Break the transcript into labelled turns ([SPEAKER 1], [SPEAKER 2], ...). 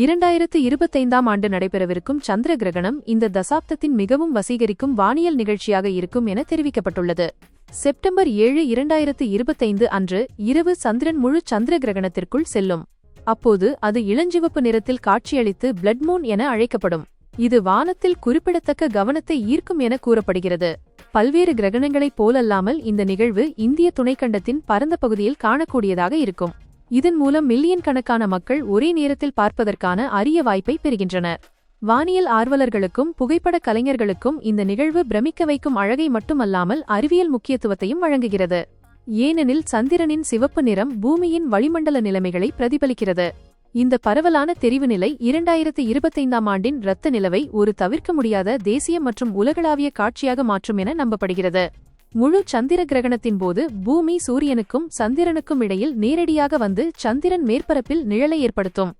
[SPEAKER 1] இரண்டாயிரத்து இருபத்தைந்தாம் ஆண்டு நடைபெறவிருக்கும் சந்திர கிரகணம் இந்த தசாப்தத்தின் மிகவும் வசீகரிக்கும் வானியல் நிகழ்ச்சியாக இருக்கும் என தெரிவிக்கப்பட்டுள்ளது. செப்டம்பர் ஏழு இரண்டாயிரத்து இருபத்தைந்து அன்று இரவு சந்திரன் முழு சந்திர கிரகணத்திற்குள் செல்லும். அப்போது அது இளஞ்சிவப்பு நிறத்தில் காட்சியளித்து பிளட் மூன் என அழைக்கப்படும். இது வானத்தில் குறிப்பிடத்தக்க கவனத்தை ஈர்க்கும் என கூறப்படுகிறது. பல்வேறு கிரகணங்களைப் போலல்லாமல் இந்த நிகழ்வு இந்திய துணைக்கண்டத்தின் பரந்த பகுதியில் காணக்கூடியதாக இருக்கும். இதன் மூலம் மில்லியன் கணக்கான மக்கள் ஒரே நேரத்தில் பார்ப்பதற்கான அரிய வாய்ப்பை பெறுகின்றனர் வானியல் ஆர்வலர்களுக்கும் புகைப்பட கலைஞர்களுக்கும் இந்த நிகழ்வு பிரமிக்க வைக்கும் அழகை மட்டுமல்லாமல் அறிவியல் முக்கியத்துவத்தையும் வழங்குகிறது. ஏனெனில் சந்திரனின் சிவப்பு நிறம் பூமியின் வளிமண்டல நிலைமைகளை பிரதிபலிக்கிறது. இந்த பரவலான தெரிவு நிலை இரண்டாயிரத்து இருபத்தைந்தாம் ஆண்டின் இரத்த நிலவை ஒரு தவிர்க்க முடியாத தேசிய மற்றும் உலகளாவிய காட்சியாக மாற்றும் என நம்பப்படுகிறது. முழு சந்திர கிரகணத்தின் போது பூமி சூரியனுக்கும் சந்திரனுக்கும் இடையில் நேரடியாக வந்து சந்திரன் மேற்பரப்பில் நிழலை ஏற்படுத்தும்.